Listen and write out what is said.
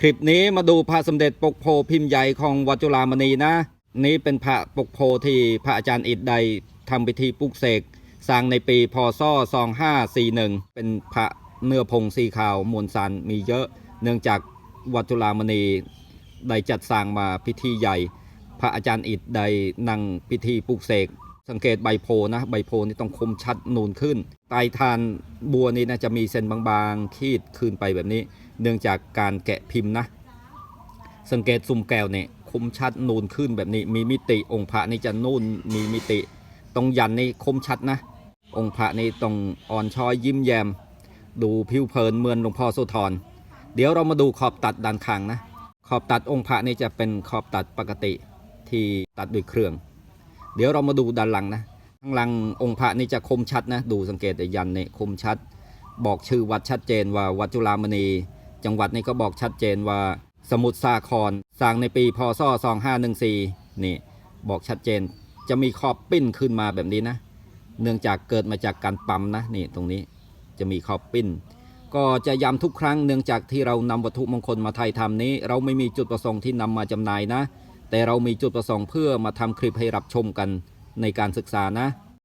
คลิปนี้มาดูพระสมเด็จปกโพพิมพ์ใหญ่ของวัดจุฬามณีนะ นี้เป็นพระปกโพที่พระอาจารย์อิดใดทำพิธีปลุกเสกสร้างในปีพศ 2541 เป็นพระเนื้อพงสีขาวมวลสารมีเยอะ เนื่องจากวัดจุฬามณีได้จัดสร้างมาพิธีใหญ่ พระอาจารย์อิดได้นั่งพิธีปลุกเสก สังเกตใบโพนะใบโพนี่ต้องคมชัดนูนขึ้นปลายทานบัวนี่นะจะมีเส้นบางๆ ขีดขึ้นไปแบบนี้ เนื่องจากการแกะพิมพ์นะ สังเกตซุ่มแก้วเนี่ยคมชัดนูนขึ้นแบบนี้ มีมิติองค์พระนี่จะนุ่นมีมิติตรงยันนี่คมชัดนะ องค์พระนี่ต้องอ่อนช้อยยิ้มแย้มดูผิวเผินเหมือนหลวงพ่อโสธรเดี๋ยวเรามาดูขอบตัดด้านข้างนะ ขอบตัดองค์พระนี่จะเป็นขอบตัดปกติที่ตัดด้วยเครื่อง เดี๋ยวเรามาดูด้านหลังนะข้างหลังองค์พระนี่จะคมชัดนะ ดูสังเกตแต่ยันเนี่ยคมชัด บอกชื่อวัดชัดเจนว่าวัดจุฬามณี จังหวัดนี่ก็บอกชัดเจนว่าสมุทรสาครสร้างในปีพศ2514นี่บอกชัดเจนจะมีขอบปิ้นขึ้นมาแบบนี้นะ เนื่องจากเกิดมาจากการปั๊มนะนี่ตรงนี้จะมีขอบปิ้น ก็จะย้ำทุกครั้งเนื่องจากที่เรานำวัตถุมงคลมาไทยทำนี้ เราไม่มีจุดประสงค์ที่นำมาจำหน่ายนะ แต่เรามีจุดประสงค์เพื่อมาทำคลิปให้รับชมกันในการศึกษานะ